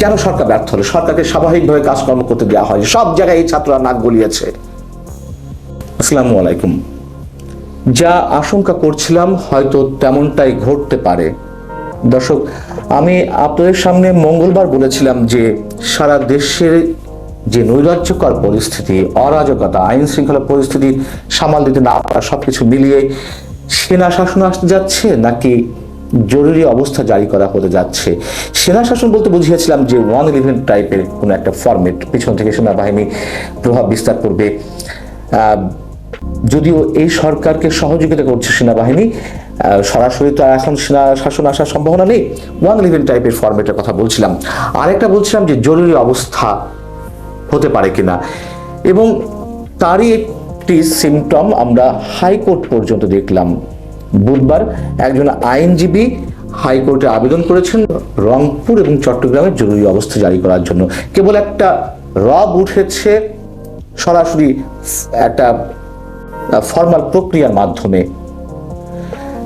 কেন সরকার ব্যর্থ হলো? সরকারকে স্বাভাবিকভাবে কাজকর্ম করতে দেওয়া হয় সব জায়গায় এই ছাত্ররা নাক গলিয়েছে। আসসালামু আলাইকুম। যা আশঙ্কা করছিলাম হয়তো তেমনটাই ঘটতে পারে। দর্শক, আমি আপনাদের সামনে মঙ্গলবার বলেছিলাম যে সারা দেশের যে নৈরাজ্যকর পরিস্থিতি, অরাজকতা, আইন শৃঙ্খলা পরিস্থিতি সামাল দিতে না পারা সবকিছু মিলিয়ে সেনা শাসন আসতে যাচ্ছে নাকি জরুরি অবস্থা জারি করা হতে যাচ্ছে। সেনা শাসন বলতে বুঝিয়েছিলাম যে ওয়ান ইলেভেন টাইপের কোনো একটা ফরম্যাট, পিছন থেকে সেনাবাহিনী প্রভাব বিস্তার করবে। যদিও এই সরকারকে সহযোগিতা করছে সেনাবাহিনী সরাসরি তো এখন সেনা শাসন আসার সম্ভাবনা নেই। ওয়ান ইলেভেন টাইপের ফরম্যাটের কথা বলছিলাম। আরেকটা বলছিলাম যে জরুরি অবস্থা হতে পারে কিনা। এবং তারই একটি সিমটম আমরা হাইকোর্ট পর্যন্ত দেখলাম। বুধবার একজন আইনজীবী হাইকোর্টে আবেদন করেছেন রংপুর এবং চট্টগ্রামের জরুরি অবস্থা জারি করার জন্য। কেবল একটা রব উঠেছে, সরাসরি একটা ফর্মাল প্রক্রিয়ার মাধ্যমে।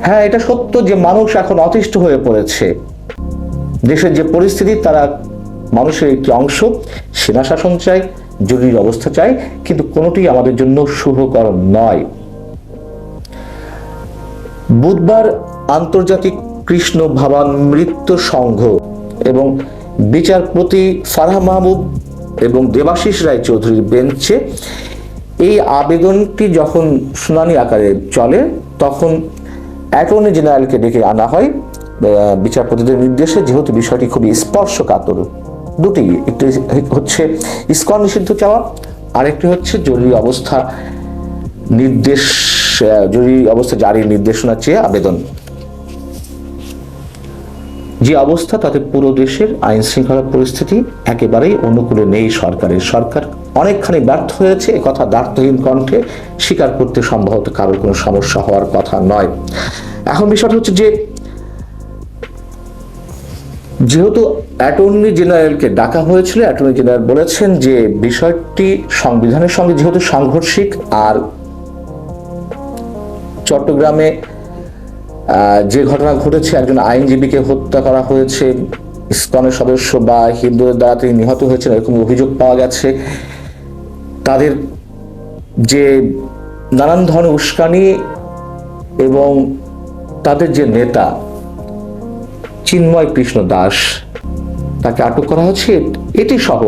হ্যাঁ এটা সত্য যে মানুষ এখন অতিষ্ঠ হয়ে পড়েছে। দেশের যে পরিস্থিতি, তারা মানুষের একটি অংশ সেনা শাসন চায়, জরুরি অবস্থা চায়, কিন্তু কোনোটি আমাদের জন্য শুভকর নয়। বুধবার আন্তর্জাতিক কৃষ্ণ ভাবান মৃত্যু সংঘ এবং বিচারপতি ফারহা মাহবুব এবং দেবাশিস রায় চৌধুরীর বেঞ্চে এই আবেদনটি যখন শুনানি আকারে চলে, তখন অ্যাটর্নি জেনারেলকে ডেকে আনা হয়। বিচারপতিদের নির্দেশে, যেহেতু বিষয়টি খুবই স্পর্শকাতর, দুটি, একটি হচ্ছে ইস্কন নিষিদ্ধ চাওয়া, আরেকটি হচ্ছে জরুরি অবস্থা নির্দেশ জরুরি অবস্থা জারির নির্দেশনা চেয়ে আবেদন। যে অবস্থা, তাতে পুরো দেশের আইন শৃঙ্খলা পরিস্থিতি একেবারেই অনুকূলে নেই সরকারের। সরকার অনেকখানি ব্যর্থ হয়েছে কথা দার্থহীন কণ্ঠে স্বীকার করতে সম্ভবত কারোর কোনো সমস্যা হওয়ার কথা নয়। এখন বিষয়টা হচ্ছে যে, যেহেতু অ্যাটর্নি জেনারেলকে ডাকা হয়েছিল, অ্যাটর্নি জেনারেল বলেছেন যে বিষয়টি সংবিধানের সঙ্গে যেহেতু সাংঘর্ষিক আর চট্টগ্রামে যে ঘটনা ঘটেছে, একজন আইনজীবীকে হত্যা করা হয়েছে। ইসকনের সদস্য বা হিন্দুদের দ্বারা তিনি নিহত হয়েছেন, এরকম অভিযোগ পাওয়া গেছে। তাদের যে নানান ধরনের উস্কানি এবং তাদের যে নেতা, চিন্ময় কৃষ্ণ দাস, তাকে আটক করা হয়েছে। এটি সহ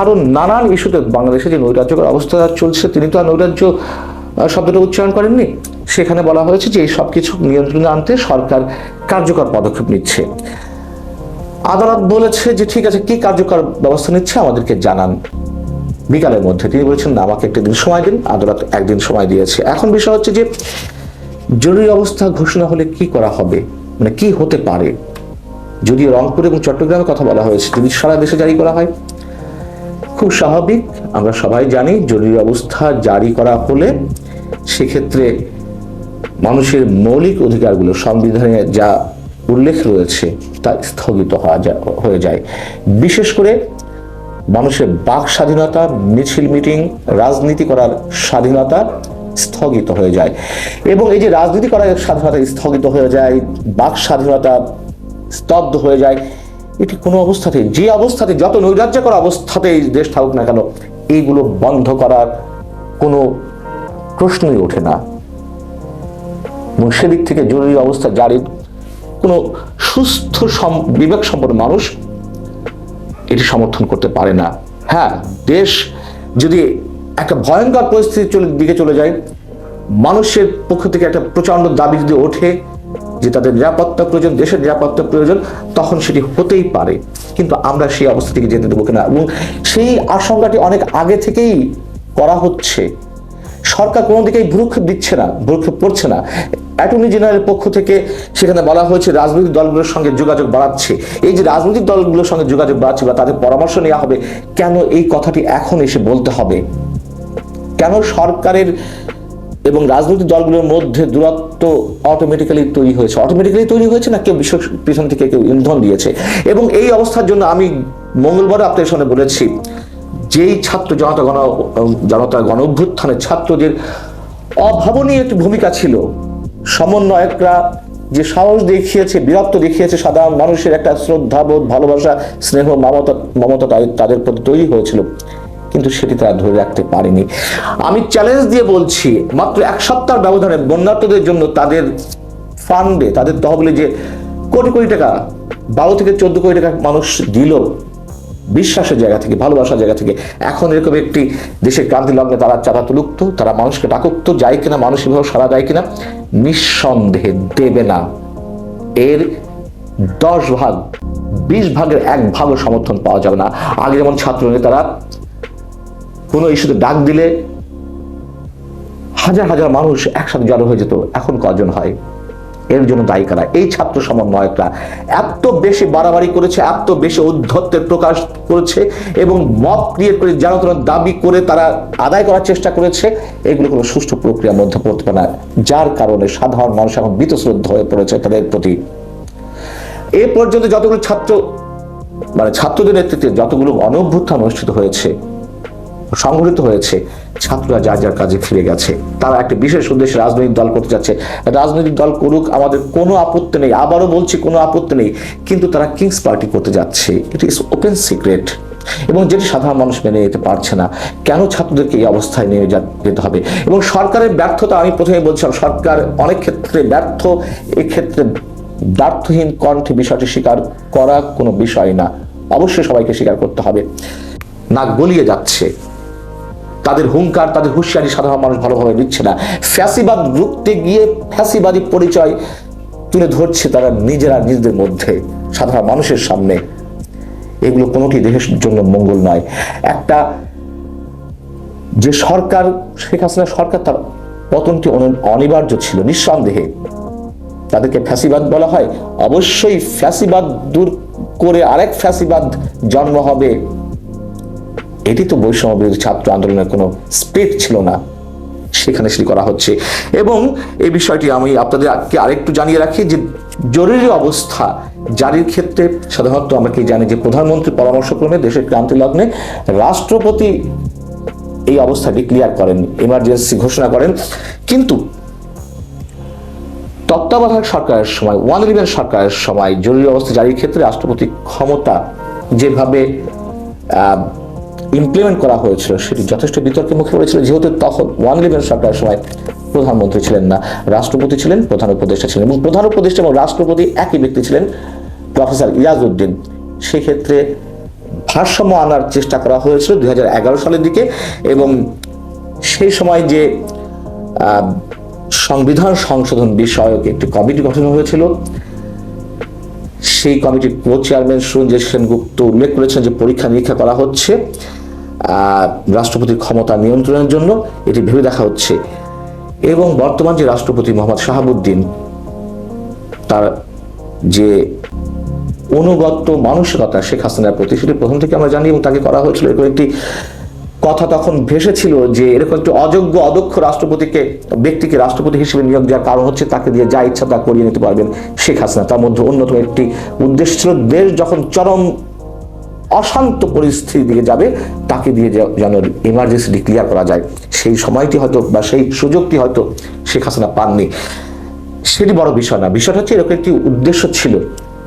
আরও নানান ইস্যুতে বাংলাদেশে যে নৈরাজ্যকর অবস্থা চলছে, তিনি তো আর নৈরাজ্য শব্দটা উচ্চারণ করেননি। সেখানে বলা হয়েছে যে এই সব কিছু নিয়ন্ত্রণে আনতে সরকার কার্যকর পদক্ষেপ নিচ্ছে। আদালত বলেছে যে ঠিক আছে, কি কার্যকর ব্যবস্থা নিচ্ছে আমাদেরকে জানান। বিকালের মধ্যে তিনি বলেছেন, আমাকে একটা দিন সময় দিন, আদালত একদিন সময় দিয়েছে। এখন বিষয় হচ্ছে যে জরুরি অবস্থা ঘোষণা হলে কি করা হবে? মানে কি হতে পারে? যদিও রংপুর এবং চট্টগ্রামের কথা বলা হয়েছে, যদি সারা দেশে জারি করা হয়, খুব স্বাভাবিক। আমরা সবাই জানি, জরুরি অবস্থা জারি করা হলে সেক্ষেত্রে মানুষের মৌলিক অধিকারগুলো সংবিধানে যা উল্লেখ রয়েছে তা স্থগিত হয়ে যায়। বিশেষ করে মানুষের বাক স্বাধীনতা, মিছিল মিটিং, রাজনীতি করার স্বাধীনতা স্থগিত হয়ে যায়। এবং এই যে রাজনীতি করার স্বাধীনতা স্থগিত হয়ে যায়, বাক স্বাধীনতা স্তব্ধ হয়ে যায়, এটি কোনো অবস্থাতেই, যে অবস্থাতে যত নৈরাজ্যকর অবস্থাতেই দেশ থাকুক না কেন, এইগুলো বন্ধ করার কোনো প্রশ্নই ওঠে না। এবং সেদিক থেকে জরুরি অবস্থা জারির কোনো সুস্থ বিবেক সম্পন্ন মানুষ এটি সমর্থন করতে পারে না। হ্যাঁ দেশ যদি একটা ভয়ঙ্কর পরিস্থিতি দিকে চলে যায়, মানুষের পক্ষ থেকে একটা প্রচণ্ড দাবি যদি ওঠে যে তাদের নিরাপত্তা প্রয়োজন, দেশের নিরাপত্তা প্রয়োজন, তখন সেটি হতেই পারে। কিন্তু আমরা সেই অবস্থা থেকে যেতে দেবো কিনা? এবং সেই আশঙ্কাটি অনেক আগে থেকেই করা হচ্ছে। সরকার কোনো দিকেই ভ্রুক্ষেপ দিচ্ছে না ভ্রুক্ষেপ করছে না। অ্যাটর্নি জেনারেলের পক্ষ থেকে সেখানে বলা হয়েছে রাজনৈতিক দলগুলোর সঙ্গে যোগাযোগ বাড়াচ্ছে। এই যে রাজনৈতিক দলগুলোর সঙ্গে যোগাযোগ বাড়াচ্ছে বা তাদের পরামর্শ নেওয়া হবে, কেন এই কথাটি এখন এসে বলতে হবে? কেন সরকারের এবং রাজনৈতিক দলগুলোর মধ্যে দূরত্ব অটোমেটিক্যালি তৈরি হয়েছে? অটোমেটিক্যালি তৈরি হয়েছে না কেউ বিশ্ব পিছন থেকে কেউ ইন্ধন দিয়েছে? এবং এই অবস্থার জন্য আমি মঙ্গলবার আপনাদের সামনে বলেছি যেই ছাত্র জনতা গণ জনতা গণ অভ্যুত্থানের ছাত্রদের অভাবনীয় একটি ভূমিকা ছিল, সমন্বয়করা যে সাহস দেখিয়েছে, বীরত্ব দেখিয়েছে সাধারণ মানুষের একটা শ্রদ্ধাবোধ, ভালোবাসা, স্নেহ, মমতা মমতা তাদের- প্রতি তৈরি হয়েছিল। কিন্তু সেটি তারা ধরে রাখতে পারেনি। আমি চ্যালেঞ্জ দিয়ে বলছি, মাত্র এক সপ্তাহ ব্যবধানে বন্যার্থদের জন্য তাদের ফান্ডে তাদের তহবিলে যে কোটি কোটি টাকা, বারো থেকে চোদ্দ কোটি টাকা মানুষ দিল বিশ্বাসের জায়গা থেকে, ভালোবাসার জায়গা থেকে। এখন এরকম একটি দেশের ক্রান্তি লগ্নে তারা চাঁদা তুলুক তো তারা মানুষকে ডাকুক তো যায় কিনা, মানুষ এভাবে সারা দেয় কিনা, নিঃসন্দেহে দেবে না। এর দশ ভাগ, বিশ ভাগের এক ভাগও সমর্থন পাওয়া যাবে না। আগে যেমন ছাত্র নেতারা কোনো ইস্যুতে ডাক দিলে হাজার হাজার মানুষ একসাথে জড়ো হয়ে যেত। এখন কজন হয়? এর জন্য দায়ী কারা? এই ছাত্র সমন্বয়করা এত বেশি বাড়াবাড়ি করেছে, এত বেশি উদ্ধত্তের প্রকাশ করেছে এবং মত ক্রিয়েট করে যেন দাবি করে তারা আদায় করার চেষ্টা করেছে, এগুলো কোনো সুষ্ঠু প্রক্রিয়ার মধ্যে পড়তে পারে না, যার কারণে সাধারণ মানুষ এখন বীতশ্রদ্ধ হয়ে পড়েছে তাদের প্রতি। এ পর্যন্ত যতগুলো ছাত্র মানে ছাত্রদের নেতৃত্বে যতগুলো অনভ্যুত্থান অনুষ্ঠিত হয়েছে সংগঠিত হয়েছে। ছাত্ররা যার যার কাজে ফিরে গেছে। তারা একটা বিশেষ উদ্দেশ্যে রাজনৈতিক দল করতে যাচ্ছে। রাজনৈতিক দল করুক, আমাদের কোনো আপত্তি নেই। আবারও বলছি, কোনো আপত্তি নেই। কিন্তু তারা কিংস পার্টি করতে যাচ্ছে। ইট ইস ওপেন সিক্রেট এবং যেটি সাধারণ মানুষ মেনে নিতে পারছে না, কেন ছাত্রদেরকে এই অবস্থায় নিয়ে যেতে হবে? এবং সরকারের ব্যর্থতা, আমি প্রথমে বলছিলাম, সরকার অনেক ক্ষেত্রে ব্যর্থ। এক্ষেত্রে ব্যর্থহীন কণ্ঠে বিষয়টি স্বীকার করা কোনো বিষয় না। অবশ্যই সবাইকে স্বীকার করতে হবে। নাক গলিয়ে যাচ্ছে। তাদের হুঙ্কার তাদের হুঁশিয়ারি সাধারণ মানুষ ভালোভাবে নিচ্ছে না। ফ্যাসিবাদ রুখতে গিয়ে ফ্যাসিবাদী পরিচয় তুলে ধরছে তারা নিজেরা নিজেদের মধ্যে, সাধারণ মানুষের সামনে। এগুলো কোনোটি দেশের জন্য মঙ্গল নয়। একটা যে সরকার, শেখ হাসিনা সরকার তার পতনটি অনি- অনিবার্য ছিল, নিঃসন্দেহে। তাদেরকে ফ্যাসিবাদ বলা হয়। অবশ্যই ফ্যাসিবাদ দূর করে আরেক ফ্যাসিবাদ জন্ম হবে। এটি তো বৈষম্য বিরোধী ছাত্র আন্দোলনের কোনো স্পিরিট ছিল না। সেখানে সেটি করা হচ্ছে। এবং এই বিষয়টি আমি আপনাদেরকে আরেকটু জানিয়ে রাখি যে জরুরি অবস্থা জারির ক্ষেত্রে সাধারণত আমরা কি জানি যে প্রধানমন্ত্রী পরামর্শক্রমে দেশের ক্রান্তি লগ্নে রাষ্ট্রপতি এই অবস্থা ডিক্লিয়ার করেন এমার্জেন্সি ঘোষণা করেন। কিন্তু তত্ত্বাবধায়ক সরকারের সময় ওয়ান ইলেভেন সরকারের সময় জরুরি অবস্থা জারির ক্ষেত্রে রাষ্ট্রপতি ক্ষমতা যেভাবে ইমপ্লিমেন্ট করা হয়েছিল, সেটি যথেষ্ট বিতর্কের মুখে পড়েছিল। যেহেতু তখন ওয়ান ইলেভেন সরকারের সময় প্রধানমন্ত্রী ছিলেন না, রাষ্ট্রপতি ছিলেন, প্রধান উপদেষ্টা ছিলেন এবং প্রধান উপদেষ্টা এবং রাষ্ট্রপতি একই ব্যক্তি ছিলেন প্রফেসর ইয়াজউদ্দিন। সেক্ষেত্রে ভারসাম্য আনার চেষ্টা করা হয়েছিল দু হাজার এগারো সালের দিকে এবং সেই সময় যে সংবিধান সংশোধন বিষয়ক একটি কমিটি গঠন হয়েছিল, সেই কমিটির কো চেয়ারম্যান সুরঞ্জিত সেনগুপ্ত উল্লেখ করেছেন যে পরীক্ষা নিরীক্ষা করা হচ্ছে। রাষ্ট্রপতির ক্ষমতা নিয়ন্ত্রণের জন্য এটি ভেবে দেখা হচ্ছে। এবং বর্তমান যে রাষ্ট্রপতি মোহাম্মদ শাহাবুদ্দিন, তার যে অনুগত মানসিকতা শেখ হাসিনার প্রতি, সেটি প্রথম থেকে আমরা জানি এবং তাকে করা হয়েছিল। এরকম একটি কথা তখন ভেসেছিল যে এরকম একটি অযোগ্য, অদক্ষ রাষ্ট্রপতিকে, ব্যক্তিকে রাষ্ট্রপতি হিসেবে নিয়োগ দেওয়ার কারণ হচ্ছে তাকে দিয়ে যা ইচ্ছা তা করিয়ে নিতে পারবেন শেখ হাসিনা। তার মধ্যে অন্যতম একটি উদ্দেশ্য ছিল দেশ যখন চরম অশান্ত পরিস্থিতির দিকে যাবে, তাকে দিয়ে যেন ইমার্জেন্সি ডিক্লিয়ার করা যায়। সেই সময়টি হয়তো বা সেই সুযোগটি হয়তো শেখ হাসিনা পাননি। সেটি বড় বিষয় না। বিষয়টা হচ্ছে এরকম একটি উদ্দেশ্য ছিল।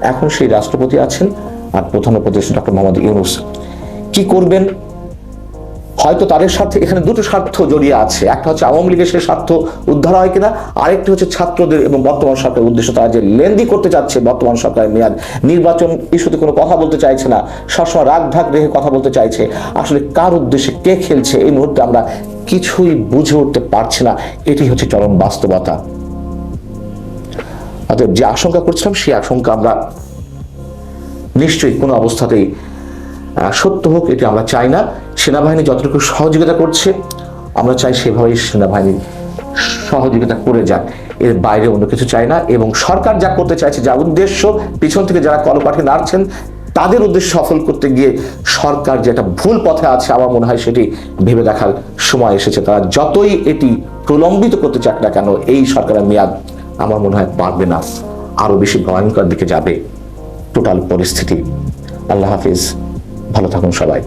এখন সেই রাষ্ট্রপতি আছেন আর প্রধান উপদেষ্টা ডক্টর মোহাম্মদ ইউনুস। কি করবেন? হয়তো তাদের স্বার্থে এখানে দুটো স্বার্থ জড়িয়ে আছে। একটা হচ্ছে আওয়ামী লীগের সেই স্বার্থ উদ্ধার হয় কিনা, আরেকটি হচ্ছে ছাত্রদের এবং বর্তমান সরকারের উদ্দেশ্য তারা যে লেন্দি করতে চাচ্ছে, বর্তমান সরকারের মেয়াদ। নির্বাচন ইস্যুতে কোনো কথা বলতে চাইছে না, সবসময় রাগ ঢাক রেখে কথা বলতে চাইছে। আসলে কার উদ্দেশ্যে কে খেলছে, এই মুহূর্তে আমরা কিছুই বুঝে উঠতে পারছি না। এটি হচ্ছে চরম বাস্তবতা। অতএব যে আশঙ্কা করছিলাম, সেই আশঙ্কা আমরা নিশ্চয়ই কোনো অবস্থাতেই সত্য হোক, এটি আমরা চাই না। সেনাবাহিনী যতটুকু সহযোগিতা করছে, আমরা চাই সেভাবেই সেনাবাহিনী সহযোগিতা করে যাক। এর বাইরে অন্য কিছু চাই না এবং সরকার যা করতে চাইছে, যা উদ্দেশ্য, পিছন থেকে যারা কলপাঠে নাড়ছেন, তাদের উদ্দেশ্য সফল করতে গিয়ে সরকার যেটা ভুল পথে আছে, আমার মনে হয় সেটি ভেবে দেখার সময় এসেছে। তারা যতই এটি প্রলম্বিত করতে চাক না কেন, এই সরকারের মেয়াদ আমার মনে হয় পারবে না। আরও বেশি ভয়ঙ্কর দিকে যাবে টোটাল পরিস্থিতি। আল্লাহ হাফিজ। ভালো থাকুন সবাই।